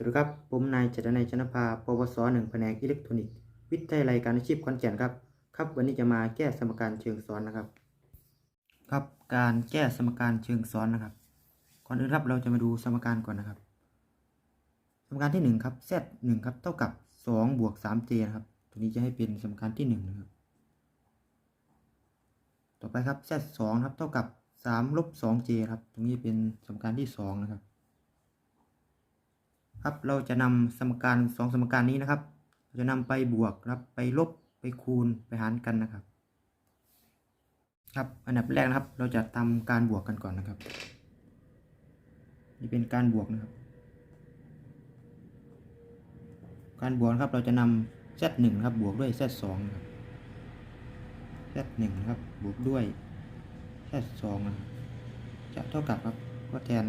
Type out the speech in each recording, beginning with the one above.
สวัสดีครับ ผมนายจตนัยชนภาปวสหนึ่งแผนกอิเล็กทรอนิกส์ วิทยาลัยการอาชีพขอนแก่นครับ ครับ วันนี้จะมาแก้สมการเชิงซ้อนนะครับ ครับ การแก้สมการเชิงซ้อนนะครับ ก่อนอื่นครับเราจะมาดูสมการก่อนนะครับ สมการที่หนึ่งครับ z หนึ่งครับ เท่ากับสองบวกสาม j นะครับ ตัวนี้จะให้เป็นสมการที่หนึ่งนะครับ ต่อไปครับ z สองครับ เท่ากับสามลบสอง j ครับ ตรงนี้เป็นสมการที่สองนะครับ ครับเราจะนำสมการสองสมการนี้นะครับเราจะนำไปบวกครับไปลบไปคูณไปหารกันนะครับ ครับอันดับแรกนะครับ เราจะทำการบวกกันก่อนนะครับ นี่เป็นการบวกนะครับ การบวกครับเราจะนำ z หนึ่งครับบวกด้วย z สองครับ z หนึ่งครับบวกด้วย z สองจะเท่ากับครับก็แทน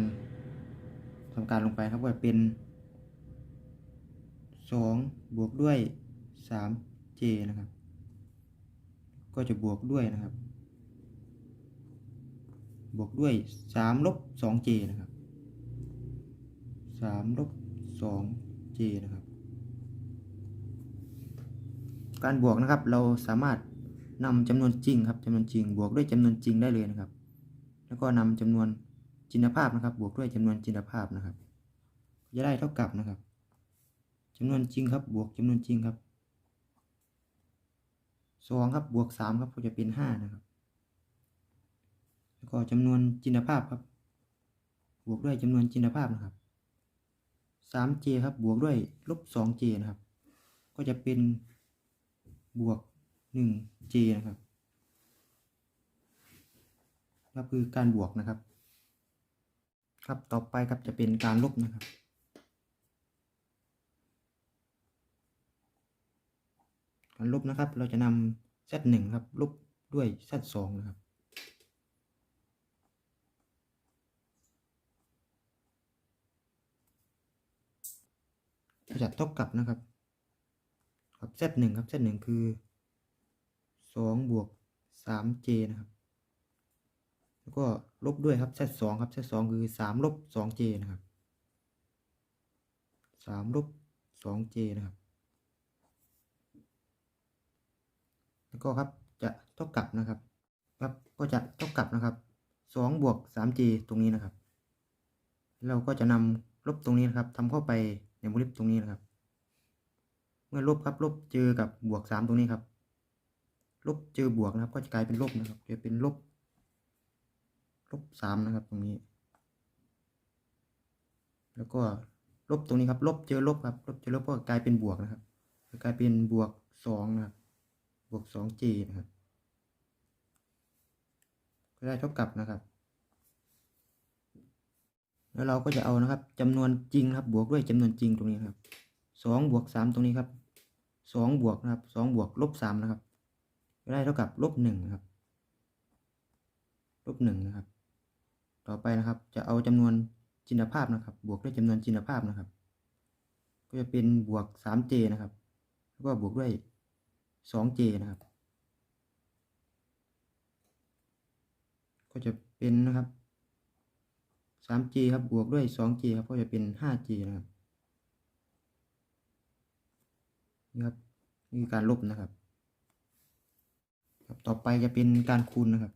สมการลงไปครับว่าเป็น สองบวกด้วยสาม j นะครับ ก็จะบวกด้วยนะครับ บวกด้วยสามลบสอง j นะครับสามลบสอง j นะครับ การบวกนะครับเราสามารถนำจำนวนจริงครับจำนวนจริง บวกด้วยจำนวนจริงได้เลยนะครับ แล้วก็นำจำนวนจินภาพนะครับ บวกด้วยจำนวนจินภาพนะครับ จะได้เท่ากับนะครับ จำนวนจริงครับ บวกจำนวนจริงครับสองครับบวกสามครับก็จะเป็นห้านะครับ แล้วก็จำนวนจินภาพครับ บวกด้วยจำนวนจินภาพนะครับสามเจครับ บวกด้วยลบสองเจนะครับ ก็จะเป็นบวกหนึ่งเจนะครับก็คือการบวกนะครับ ครับต่อไปครับจะเป็นการลบนะครับ การลบนะครับ เราจะนำ z หนึ่งครับ ลบด้วย z สองนะครับก็จะเท่ากับนะครับครับ z หนึ่งครับ z หนึ่งคือสองบวกสาม j นะครับ แล้วก็ลบด้วยครับ z สองครับ z สองคือสามลบสอง j นะครับสามลบสอง j นะครับ แล้วก็ครับจะเท่ากับนะครับ ครับก็จะเท่ากับนะครับสองบวกสาม j ตรงนี้นะครับ เราก็จะนำลบตรงนี้นะครับทำเข้าไปในวงเล็บตรงนี้นะครับ เมื่อลบครับลบเจอกับบวกสามตรงนี้ครับ ลบเจอบวกนะครับ ก็จะกลายเป็นลบนะครับจะเป็นลบลบสามนะครับตรงนี้ แล้วก็ลบตรงนี้ครับ ลบเจอลบครับ ลบเจอลบก็กลายเป็นบวกนะครับ กลายเป็นบวกสองนะครับ บวกสอง j นะครับ ก็ได้เท่ากับนะครับ แล้วเราก็จะเอานะครับจำนวนจริงครับ บวกด้วยจำนวนจริงตรงนี้ครับสองบวกสามตรงนี้ครับสองบวกนะครับสองบวกลบสามนะครับ ก็ได้เท่ากับลบหนึ่งครับลบหนึ่งนะครับ ต่อไปนะครับ จะเอาจำนวนจินภาพนะครับ บวกด้วยจำนวนจินภาพนะครับ ก็จะเป็นบวกสาม j นะครับ แล้วก็บวกด้วย สอง j นะครับ ก็จะเป็นนะครับ 3G ครับบวกด้วย 2G ครับก็จะเป็น 5G นะครับนี่ครับนี่คือการลบนะครับครับต่อไปจะเป็นการคูณนะครับ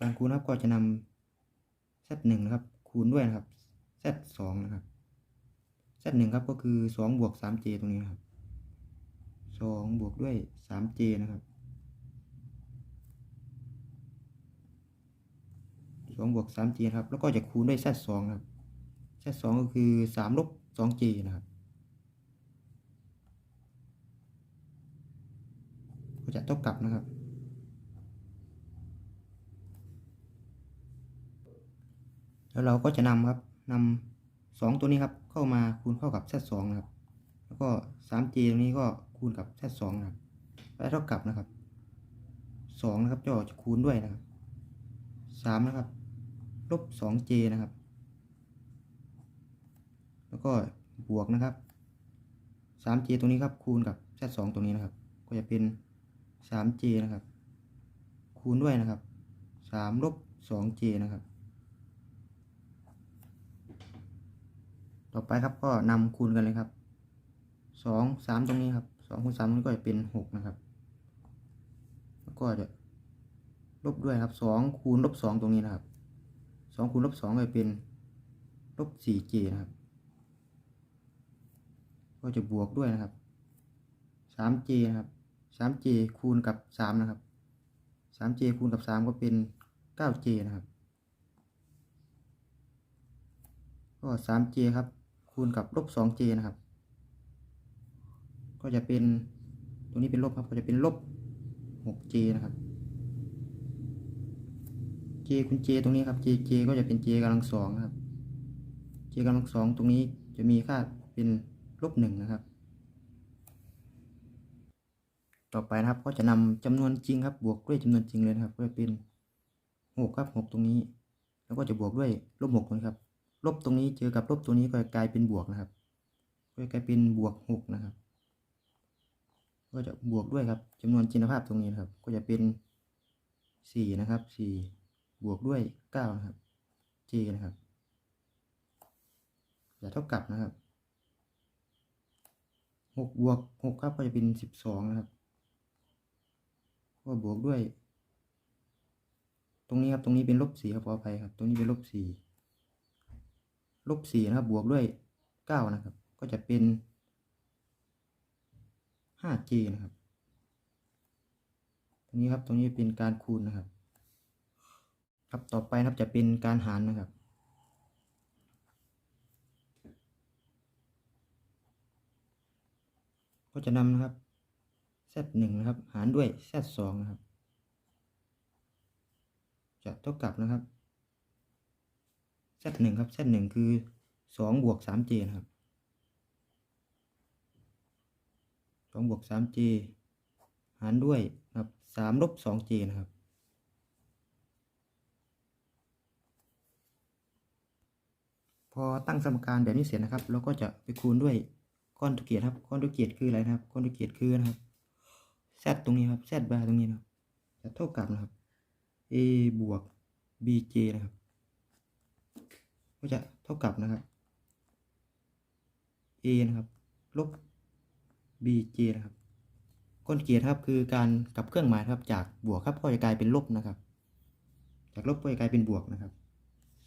การคูณครับก็จะนำ z 1นะครับ คูณด้วยนะครับ z 2นะครับ z 1ครับก็คือ2บวก 3J ตรงนี้นครับ2บวกด้วย 3J นะครับสองบวกสาม j ครับ แล้วก็จะคูณด้วย z สองครับ z สองก็คือสามลบสอง j นะครับ ก็จะเท่ากับนะครับแล้วเราก็จะนำครับนำ สองตัวนี้ครับเข้ามาคูณเข้ากับ z สองนะครับแล้วก็สาม j ตรงนี้ก็คูณกับ z สองนะครับได้เท่ากับนะครับสองนะครับจะจะคูณด้วยนะครับสามนะครับลบสอง j นะครับ แล้วก็บวกนะครับสาม j ตรงนี้ครับคูณกับ z สองตรงนี้นะครับ ก็จะเป็นสาม j นะครับ คูณด้วยนะครับสามลบสอง j นะครับ ต่อไปครับก็นำคูณกันเลยครับสองสามตรงนี้ครับสองคูณสามนี้ก็จะเป็นหกนะครับ แล้วก็จะลบด้วยครับสองคูณลบสองตรงนี้นะครับสองคูณลบสองก็จะเป็นลบสี่เจนะครับ ก็จะบวกด้วยนะครับสามเจนะครับสามเจคูณกับสามนะครับสามเจคูณกับสามก็เป็นเก้าเจนะครับ ก็สามเจครับ คูณกับลบสองเจนะครับ ก็จะเป็นตรงนี้เป็นลบครับ ก็จะเป็นลบหกเจนะครับ j คูณ j ตรงนี้ครับ j j ก็จะเป็น j กำลังสองนะครับ j กำลังสองตรงนี้จะมีค่าเป็นลบหนึ่งนะครับ ต่อไปนะครับก็จะนำจำนวนจริงครับ บวกด้วยจำนวนจริงเลยนะครับ ก็จะเป็นหกครับหกตรงนี้ แล้วก็จะบวกด้วยลบหกตรงนี้ครับ ลบตรงนี้เจอกับลบตรงนี้ก็จะกลายเป็นบวกนะครับ ก็จะกลายเป็นบวกหกนะครับ ก็จะบวกด้วยครับจำนวนจินภาพตรงนี้นะครับ ก็จะเป็นสี่นะครับสี่บวกด้วยเก้านะครับ j นะครับจะเท่ากับนะครับหกบวกหกครับก็จะเป็นสิบสองนะครับก็บวกด้วย ตรงนี้ครับตรงนี้เป็นลบสี่ครับขออภัยครับ ตรงนี้เป็นลบสี่ ลบสี่นะครับ บวกด้วยเก้านะครับ ก็จะเป็นห้า j นะครับ ตรงนี้ครับ ตรงนี้เป็นการคูณนะครับ ครับ ต่อไปนะครับ จะเป็นการหารนะครับ ก็จะนำนะครับ z หนึ่งนะครับ หารด้วย z สองนะครับ จะเท่ากับนะครับ z หนึ่งครับ z หนึ่งคือสองบวกสาม j นะครับสองบวกสาม j หารด้วยครับสามลบสอง j นะครับพอตั้งสมการแบบนี้เสร็จนะครับ เราก็จะไปคูณด้วยก้อนทุกเกียรติครับ ก้อนทุกเกียรติคืออะไรนะครับ ก้อนทุกเกียรติคือนะครับ z ตรงนี้ครับ z บาร์ตรงนี้นะครับจะเท่ากับนะครับ a บวก bj นะครับ ก็จะเท่ากับนะครับ a นะครับ ลบ bj นะครับก้นเกียรติครับคือการกลับเครื่องหมายครับ จากบวกครับก็จะกลายเป็นลบนะครับ จากลบก็จะกลายเป็นบวกนะครับ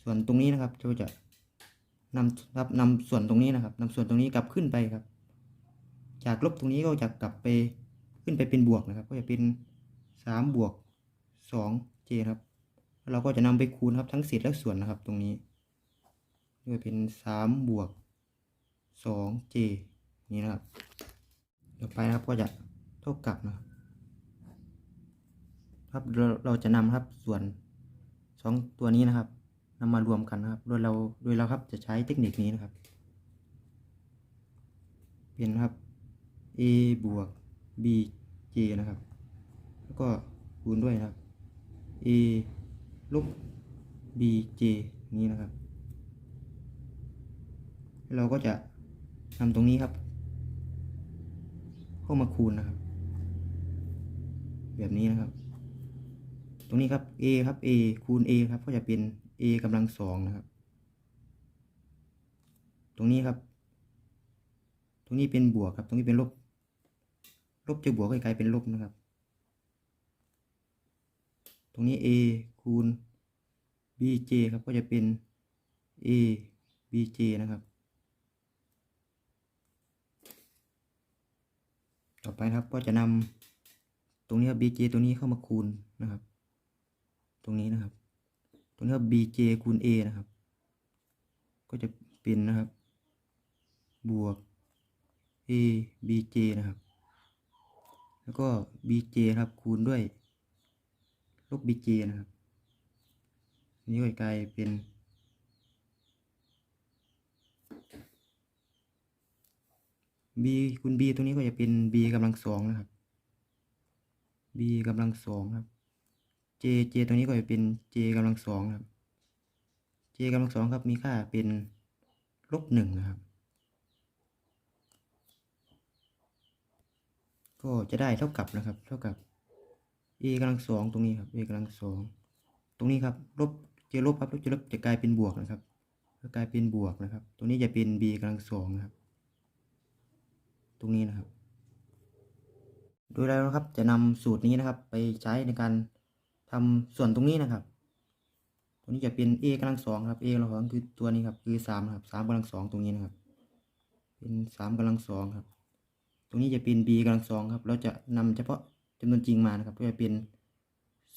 ส่วนตรงนี้นะครับเราจะนำครับนำส่วนตรงนี้นะครับนำส่วนตรงนี้กลับขึ้นไปครับ จากลบตรงนี้ก็จะกลับไปขึ้นไปเป็นบวกนะครับ ก็จะเป็นสามบวกสองเจครับแล้วเราก็จะนำไปคูณครับทั้งเศษและส่วนนะครับ ตรงนี้ ก็เป็นสามบวกสองเจนี่นะครับต่อไปนะครับก็จะเท่ากับนะครับครับเราเราจะนำครับส่วนสองตัวนี้นะครับนำมารวมกันนะครับ โดยเราโดยเราครับจะใช้เทคนิคนี้นะครับ เป็นครับ a บวก b j นะครับ แล้วก็คูณด้วยนะครับ a ลบ b j นี้นะครับ เราก็จะนำตรงนี้ครับ เข้ามาคูณนะครับ แบบนี้นะครับ ตรงนี้ครับ a ครับ a คูณ a ครับก็จะเป็น a กำลังสองนะครับ ตรงนี้ครับ ตรงนี้เป็นบวกครับ ตรงนี้เป็นลบ ลบจะบวกก็กลายเป็นลบนะครับ ตรงนี้ a คูณ bj ครับก็จะเป็น a bj นะครับ ต่อไปครับก็จะนำตรงนี้ครับ bj ตรงนี้เข้ามาคูณนะครับ ตรงนี้นะครับ ตรงนี้ครับ bj คูณ a นะครับ ก็จะเป็นนะครับ บวก a bj นะครับ แล้วก็ bj ครับคูณด้วยลบ bj นะครับ นี่ก็กลายเป็น b คูณ b ตรงนี้ก็จะเป็น b กำลังสองนะครับ b กำลังสองครับ j j ตรงนี้ก็จะเป็น j กำลังสองครับ j กำลังสองครับมีค่าเป็นลบหนึ่งนะครับ ก็จะได้เท่ากับนะครับ เท่ากับ a กำลังสองตรงนี้ครับ a กำลังสองตรงนี้ครับลบ j ลบครับลบ j ลบจะกลายเป็นบวกนะครับก็กลายเป็นบวกนะครับ ตรงนี้จะเป็น b กำลังสองนะครับ ตรงนี้นะครับ โดยเรานะครับจะนำสูตรนี้นะครับ ไปใช้ในการทำส่วนตรงนี้นะครับตรงนี้จะเป็น a กำลังสองครับ a กำลังสองคือตัวนี้ครับคือสามครับสามกำลังสองตรงนี้นะครับ เป็นสามกำลังสองครับ ตรงนี้จะเป็น b กำลังสองครับ เราจะนำเฉพาะจำนวนจริงมานะครับก็จะเป็น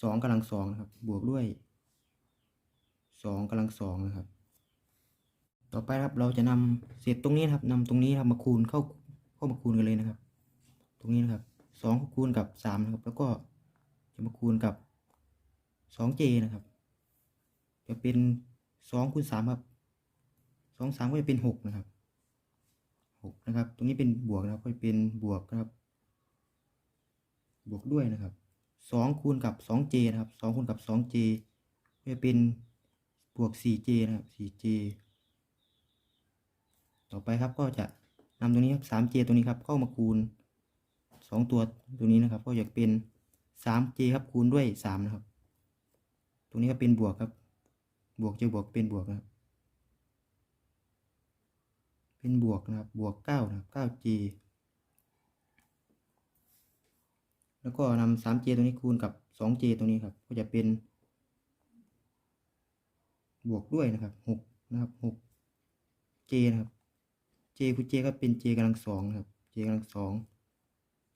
สองกำลังสองนะครับ บวกด้วยสองกำลังสองนะครับ ต่อไปครับเราจะนำเศษตรงนี้ครับนำตรงนี้ครับมาคูณเข้า เข้ามาคูณกันเลยนะครับ ตรงนี้นะครับสองคูณกับสามนะครับ แล้วก็จะมาคูณกับสองเจนะครับ จะเป็นสองคูณสามครับสองสามก็จะเป็นหกนะครับหกนะครับ ตรงนี้เป็นบวกนะครับ ก็จะเป็นบวกนะครับ บวกด้วยนะครับสองคูณกับสองเจนะครับสองคูณกับสองเจก็จะเป็นบวกสี่เจนะครับสี่เจต่อไปครับก็จะ นำตรงนี้ครับสามเจตรงนี้ครับเข้ามาคูณสองตัวตรงนี้นะครับ ก็จะเป็นสามเจครับคูณด้วยสามนะครับ ตรงนี้ก็เป็นบวกครับ บวกเจอบวกเป็นบวกนะครับเป็นบวกนะครับบวกเก้านะครับเก้าเจแล้วก็นำสามเจตรงนี้คูณกับสองเจตรงนี้ครับ ก็จะเป็นบวกด้วยนะครับหกนะครับหกเจนะครับ j คูณ j ก็เป็น j กำลังสองครับ j กำลังสอง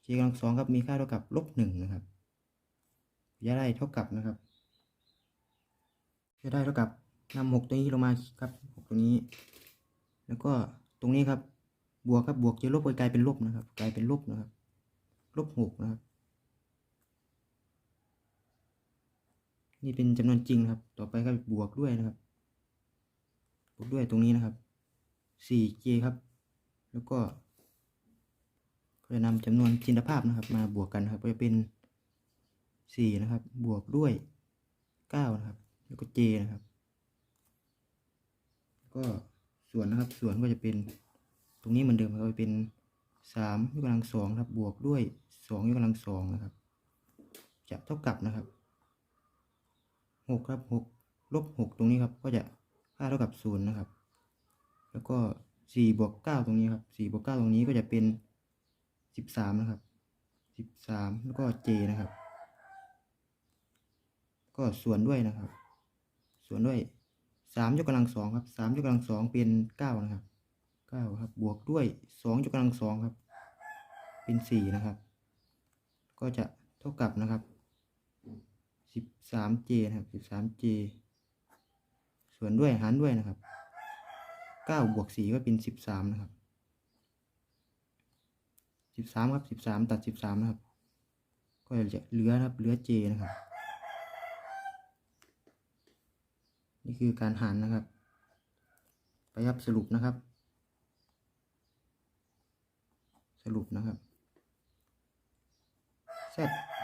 j กำลังสองครับมีค่าเท่ากับลบหนึ่งนะครับจะได้เท่ากับนะครับจะได้เท่ากับนำหกตัวนี้ลงมาครับหกตัวนี้ แล้วก็ตรงนี้ครับ บวกครับบวกจะลบไปกลายเป็นลบนะครับ กลายเป็นลบนะครับลบหกนะครับ นี่เป็นจำนวนจริงนะครับ ต่อไปก็บวกด้วยนะครับ บวกด้วยตรงนี้นะครับ 4j ครับ แล้วก็จะนำจำนวนจินตภาพนะครับ มาบวกกันนะครับก็จะเป็น4นะครับ บวกด้วย9นะครับ แล้วก็ j นะครับ ก็ส่วนนะครับส่วนก็จะเป็นตรงนี้เหมือนเดิมครับก็จะเป็น3ยกกำลัง2ครับบวกด้วย2ยกกำลัง2นะครับ จะเท่ากับนะครับ6ครับ6ลบ6ตรงนี้ครับ ก็จะค่าเท่ากับ0นะครับ แล้วก็ สี่บวกเก้าตรงนี้ครับสี่บวกเก้าตรงนี้ก็จะเป็นสิบสามนะครับสิบสามแล้วก็เจนะครับ ก็ส่วนด้วยนะครับ ส่วนด้วยสามยกกำลังสองครับสามยกกำลังสองเป็นเก้านะครับเก้าครับ บวกด้วยสองยกกำลังสองครับ เป็นสี่นะครับ ก็จะเท่ากับนะครับสิบสามเจนะครับสิบสามเจส่วนด้วยหารด้วยนะครับ เก้าบวกสี่ก็เป็นสิบสามนะครับสิบสามครับสิบสามตัดสิบสามนะครับ ก็จะเหลือครับเหลือเจนะครับ นี่คือการหารนะครับ ไปครับสรุปนะครับ สรุปนะครับ z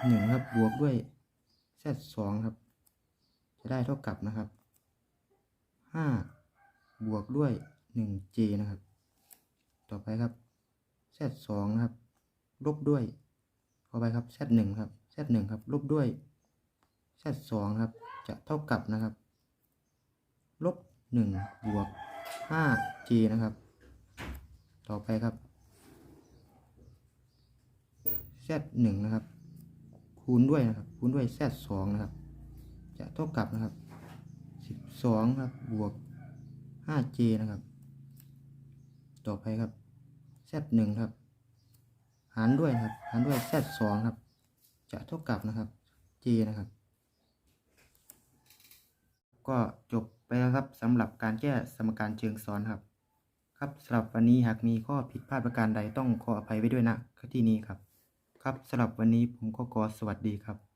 หนึ่งครับบวกด้วย z สองครับ จะได้เท่ากับนะครับห้าบวกด้วย 1j นะครับ ต่อไปครับ z 2นะครับ ลบด้วยต่อไปครับ z 1ครับ z 1ครับ ลบด้วย z 2ครับ จะเท่ากับนะครับ ลบ1บวก 5j นะครับ ต่อไปครับ z 1นะครับ คูณด้วยนะครับ คูณด้วย z 2นะครับ จะเท่ากับนะครับ 12 ครับ บวก 5j นะครับ ต่อไปครับ z 1ครับ หารด้วยครับ หารด้วย z 2ครับ จะเท่ากับนะครับ j นะครับ ก็จบไปแล้วครับสำหรับการแก้สมการเชิงซ้อนครับ ครับสำหรับวันนี้หากมีข้อผิดพลาดประการใดต้องขออภัยไว้ด้วยนะที่นี้ครับ ครับสำหรับวันนี้ผมก็ขอสวัสดีครับ